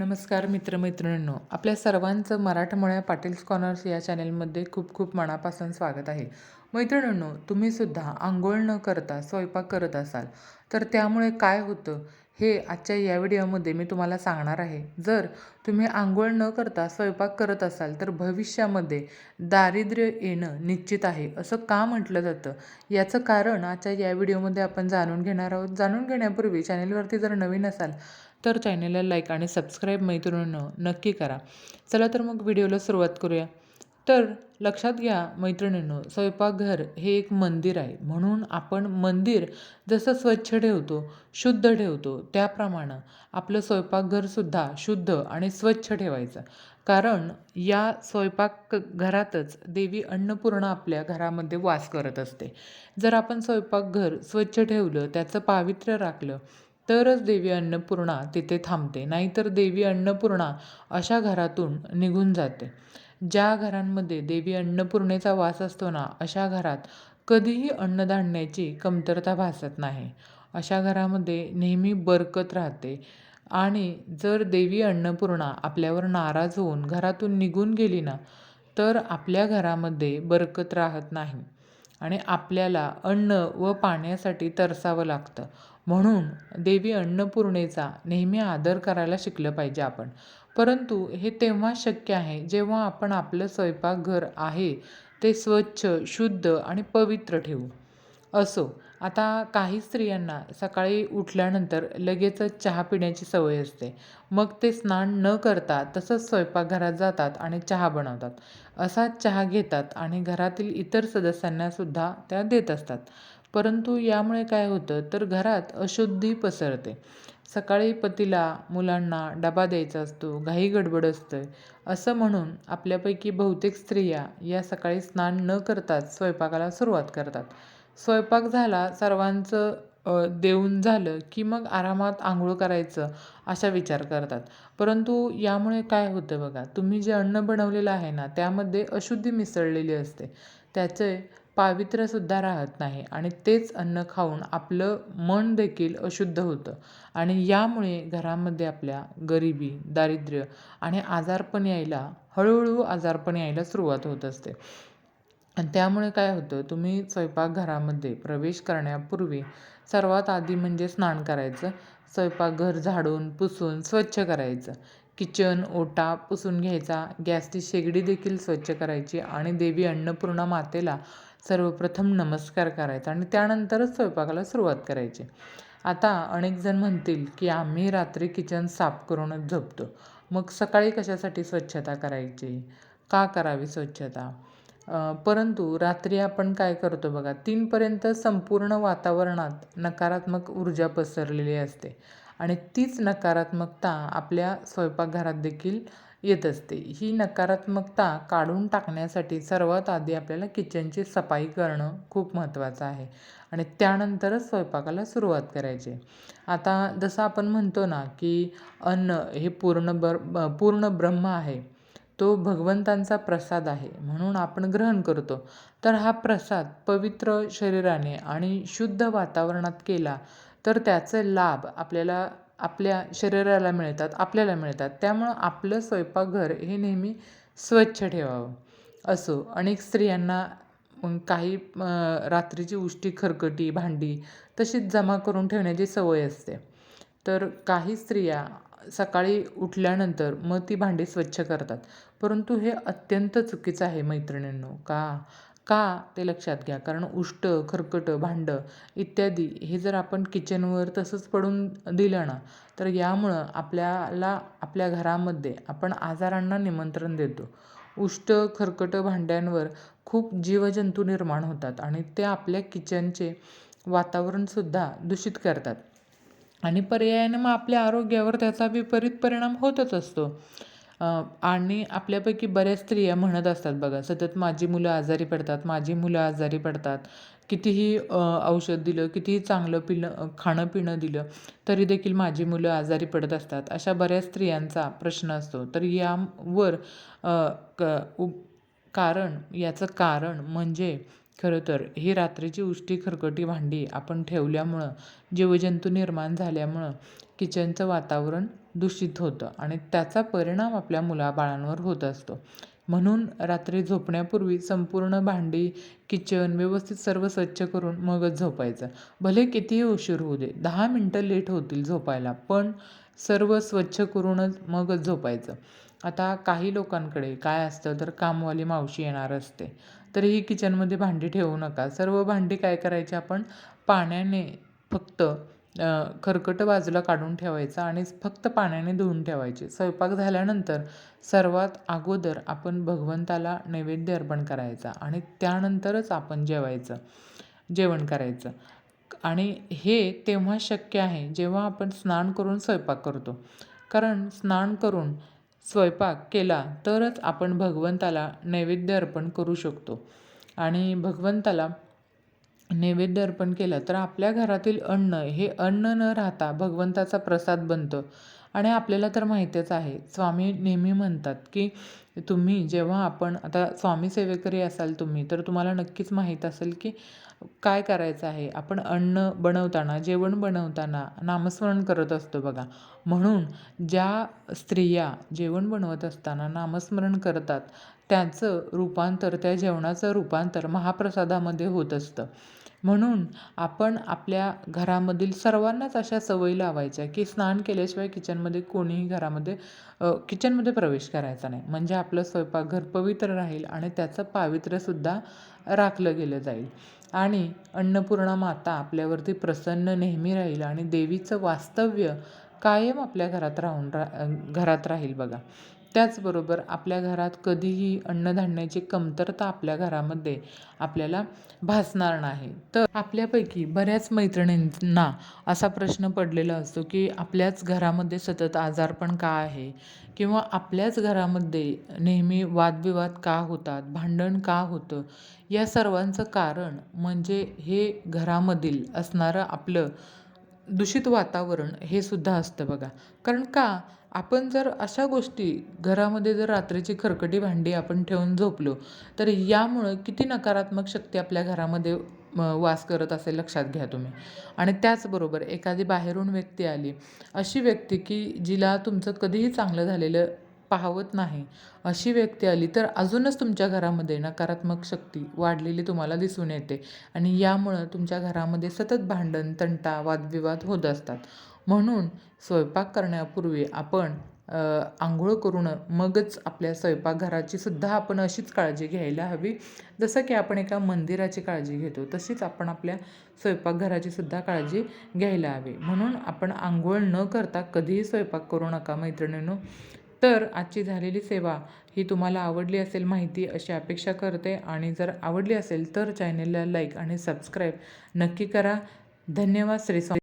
नमस्कार मित्रमैत्रिणींनो आपल्या सर्वांचं मराठमोळ्या पाटील स्कॉनर्स या चॅनेलमध्ये खूप खूप मनापासून स्वागत आहे. मैत्रिणींनो तुम्हीसुद्धा आंघोळ न करता स्वयंपाक करत असाल तर त्यामुळे काय होतं हे आजच्या या व्हिडिओमध्ये मी तुम्हाला सांगणार आहे. जर तुम्ही आंघोळ न करता स्वयंपाक करत असाल तर भविष्यामध्ये दारिद्र्य येणं निश्चित आहे असं का म्हटलं जातं? याचं कारण आजच्या या व्हिडिओमध्ये आपण जाणून घेणार आहोत. जाणून घेण्यापूर्वी चॅनेलवरती जर नवीन असाल तर चॅनेलला लाईक आणि सबस्क्राईब मैत्रिणींनो नक्की करा. चला तर मग व्हिडिओला सुरुवात करूया. तर लक्षात घ्या मैत्रिणींनो स्वयंपाकघर हे एक मंदिर आहे. म्हणून आपण मंदिर जसं स्वच्छ ठेवतो शुद्ध ठेवतो त्याप्रमाणे आपलं स्वयंपाकघरसुद्धा शुद्ध आणि स्वच्छ ठेवायचं. कारण या स्वयंपाक घरातच देवी अन्नपूर्णा आपल्या घरामध्ये वास करत असते. जर आपण स्वयंपाकघर स्वच्छ ठेवलं त्याचं पावित्र्य राखलं तरच देवी अन्नपूर्णा तिथे थांबते. नाहीतर देवी अन्नपूर्णा अशा घरातून निघून जाते. ज्या घरांमध्ये देवी अन्नपूर्णेचा वास असतो ना अशा घरात कधीही अन्नधान्याची कमतरता भासत नाही. अशा घरामध्ये नेहमी बरकत राहते. आणि जर देवी अन्नपूर्णा आपल्यावर नाराज होऊन घरातून निघून गेली ना तर आपल्या घरामध्ये बरकत राहत नाही. आणि आपल्याला अन्न व पाण्यासाठी तरसावं लागतं. म्हणून देवी अन्नपूर्णेचा नेहमी आदर करायला शिकलं पाहिजे आपण. परंतु हे तेव्हा शक्य आहे जेव्हा आपण आपलं स्वयंपाकघर आहे ते स्वच्छ शुद्ध आणि पवित्र ठेवू. असो आता काही स्त्रियांना सकाळी उठल्यानंतर लगेचच चहा पिण्याची सवय असते. मग ते स्नान न करता तसंच स्वयंपाकघरात जातात आणि चहा बनवतात. असाच चहा घेतात आणि घरातील इतर सदस्यांनासुद्धा त्या देत असतात. परंतु यामुळे काय होतं? तर घरात अशुद्धी पसरते. सकाळी पतीला मुलांना डबा द्यायचा असतो घाई गडबड असतं. असं म्हणून आपल्यापैकी बहुतेक स्त्रिया या सकाळी स्नान न करताच स्वयंपाकाला सुरुवात करतात. स्वयंपाक झाला सर्वांचं देऊन झालं की मग आरामात आंघोळ करायचं असा विचार करतात. परंतु यामुळे काय होतं बघा? तुम्ही जे अन्न बनवलेलं आहे ना त्यामध्ये अशुद्धी मिसळलेली असते. त्याचे पावित्र्यसुद्धा राहत नाही आणि तेच अन्न खाऊन आपलं मन देखील अशुद्ध होतं. आणि यामुळे घरामध्ये आपल्या गरिबी दारिद्र्य आणि आजारपण यायला हळूहळू आजारपण यायला सुरुवात होत असते. आणि त्यामुळे काय होतं तुम्ही स्वयंपाकघरामध्ये प्रवेश करण्यापूर्वी सर्वात आधी म्हणजे स्नान करायचं स्वयंपाकघर झाडून पुसून स्वच्छ करायचं. किचन ओटा पुसून घ्यायचा गॅसची शेगडी देखील स्वच्छ करायची आणि देवी अन्नपूर्णा मातेला सर्वप्रथम नमस्कार करायचा आणि त्यानंतरच स्वयंपाकाला सुरुवात करायची. आता अनेक जण म्हणतील की आम्ही रात्री किचन साफ करूनच झोपतो. मग सकाळी कशासाठी स्वच्छता करायची? का करावी स्वच्छता? परंतु रात्री आपण काय करतो बघा तीनपर्यंत संपूर्ण वातावरणात नकारात्मक ऊर्जा पसरलेली असते. आणि तीच नकारात्मकता आपल्या स्वयंपाकघरात देखील येत असते. ही नकारात्मकता काढून टाकण्यासाठी सर्वात आधी आपल्याला किचनची सफाई करणं खूप महत्त्वाचं आहे आणि त्यानंतरच स्वयंपाकाला सुरुवात करायची. आता जसं आपण म्हणतो ना की अन्न हे पूर्ण बर पूर्ण ब्रह्म आहे. तो भगवंतांचा प्रसाद आहे म्हणून आपण ग्रहण करतो. तर हा प्रसाद पवित्र शरीराने आणि शुद्ध वातावरणात केला तर त्याचे लाभ आपल्याला आपल्या शरीराला मिळतात आपल्याला मिळतात. त्यामुळं आपलं स्वयंपाकघर हे नेहमी स्वच्छ ठेवावं. असो अनेक स्त्रियांना काही रात्रीची उष्टी खरकटी भांडी तशीच जमा करून ठेवण्याची सवय असते. तर काही स्त्रिया सकाळी उठल्यानंतर मग ती भांडी स्वच्छ करतात. परंतु हे अत्यंत चुकीचं आहे मैत्रिणींनो. का? का ते लक्षात घ्या. कारण उष्ट खरकटं भांडं इत्यादी हे जर आपण किचनवर तसंच पडून दिलं ना तर यामुळं आपल्याला आपल्या घरामध्ये आपण आजारांना निमंत्रण देतो. उष्ट खरकटं भांड्यांवर खूप जीवजंतू निर्माण होतात आणि ते आपल्या किचनचे वातावरणसुद्धा दूषित करतात. आणि पर्यायाने मग आपल्या आरोग्यावर त्याचा विपरीत परिणाम होतच असतो. आणि आपल्यापैकी बऱ्याच स्त्रिया म्हणत असतात बघा सतत माझी मुलं आजारी पडतात माझी मुलं आजारी पडतात कितीही औषध दिलं कितीही चांगलं पिणं खाणं पिणं दिलं तरी देखील माझी मुलं आजारी पडत असतात. अशा बऱ्याच स्त्रियांचा प्रश्न असतो. तर यावर क कारण याचं कारण म्हणजे खरं तर ही रात्रीची उष्टी खरकटी भांडी आपण ठेवल्यामुळं जीवजंतू निर्माण झाल्यामुळं किचनचं वातावरण दूषित होतं आणि त्याचा परिणाम आपल्या मुलाबाळांवर होत असतो. म्हणून रात्री झोपण्यापूर्वी संपूर्ण भांडी किचन व्यवस्थित सर्व स्वच्छ करून मगच झोपायचं. भले कितीही उशीर होऊ दे दहा मिनटं लेट होतील झोपायला पण सर्व स्वच्छ करूनच मगच झोपायचं. आता काही लोकांकडे काय असतं तर कामवाली मावशी येणार असते. तरीही किचनमध्ये भांडी ठेवू नका. सर्व भांडी काय करायची आपण? पाण्याने फक्त खरकटं बाजूला काढून ठेवायचा आणि फक्त पाण्याने धुवून ठेवायचे. स्वयंपाक झाल्यानंतर सर्वात अगोदर आपण भगवंताला नैवेद्य अर्पण करायचा आणि त्यानंतरच आपण जेवायचं जेवण करायचं. आणि हे तेव्हा शक्य आहे जेव्हा आपण स्नान करून स्वयंपाक करतो. कारण स्नान करून स्वयंपाक केला तरच आपण भगवंताला नैवेद्य अर्पण करू शकतो. आणि भगवंताला नैवेद्य अर्पण केलं तर आपल्या घरातील अन्न हे अन्न न राहता भगवंताचा प्रसाद बनतं. आणि आपल्याला तर माहितीच आहे स्वामी नेहमी म्हणतात की तुम्ही जेव्हा आपण आता स्वामी सेवेकरी असाल तुम्ही तर तुम्हाला नक्कीच माहीत असेल की काय करायचं आहे. आपण अन्न बनवताना जेवण बनवताना नामस्मरण करत असतो बघा. म्हणून ज्या स्त्रिया जेवण बनवत असताना नामस्मरण करतात त्याचं रूपांतर त्या जेवणाचं रूपांतर महाप्रसादामध्ये होत असतं. म्हणून आपण आपल्या घरामधील सर्वांनाच अशा सवयी लावायच्या की स्नान केल्याशिवाय किचनमध्ये कोणीही घरामध्ये किचनमध्ये प्रवेश करायचा नाही. म्हणजे आपलं स्वयंपाकघर पवित्र राहील आणि त्याचं पावित्र्यसुद्धा राखलं गेलं जाईल. आणि अन्नपूर्णा माता आपल्यावरती प्रसन्न नेहमी राहील आणि देवीचं वास्तव्य कायम आपल्या घरात राहून रा घरात राहील बघा. त्याचबरोबर आपल्या घरात कधीही अन्नधान्याची कमतरता आपल्या घरामध्ये आपल्याला भासणार नाही. तर आपल्यापैकी बऱ्याच मैत्रिणींना असा प्रश्न पडलेला असतो की आपल्याच घरामध्ये सतत आजारपण का आहे? किंवा आपल्याच घरामध्ये नेहमी वादविवाद का होतात? भांडण का होतं? या सर्वांचं कारण म्हणजे हे घरामधील असणारं आपलं दूषित वातावरण हे सुद्धा असतं बघा. कारण का? आपण जर अशा गोष्टी घरामध्ये जर रात्रीची खरकटी भांडी आपण ठेवून झोपलो तर यामुळं किती नकारात्मक शक्ती आपल्या घरामध्ये वास करत असेल लक्षात घ्या तुम्ही. आणि त्याचबरोबर एखादी बाहेरून व्यक्ती आली अशी व्यक्ती की जिला तुमचं कधीही चांगलं झालेलं पाहवत नाही. अशी व्यक्ती आली तर अजूनच तुमच्या घरामध्ये नकारात्मक शक्ती वाढलेली तुम्हाला दिसून येते आणि यामुळं तुमच्या घरामध्ये सतत भांडण तंटा वादविवाद होत असतात. म्हणून स्वयंपाक करण्यापूर्वी आपण आंघोळ करून मगच आपल्या स्वयंपाकघराची सुद्धा आपण अशीच काळजी घ्यायला हवी. जसं की आपण एका मंदिराची काळजी घेतो तशीच आपण आपल्या स्वयंपाकघराची सुद्धा काळजी घ्यायला हवी. म्हणून आपण आंघोळ न करता कधीही स्वयंपाक करू नका मैत्रिणींनो. तर आजची झालेली सेवा ही तुम्हाला आवडली असेल माहिती अशी अपेक्षा करते आणि जर आवडली असेल तर चॅनेलला लाईक आणि सबस्क्राईब नक्की करा. धन्यवाद श्री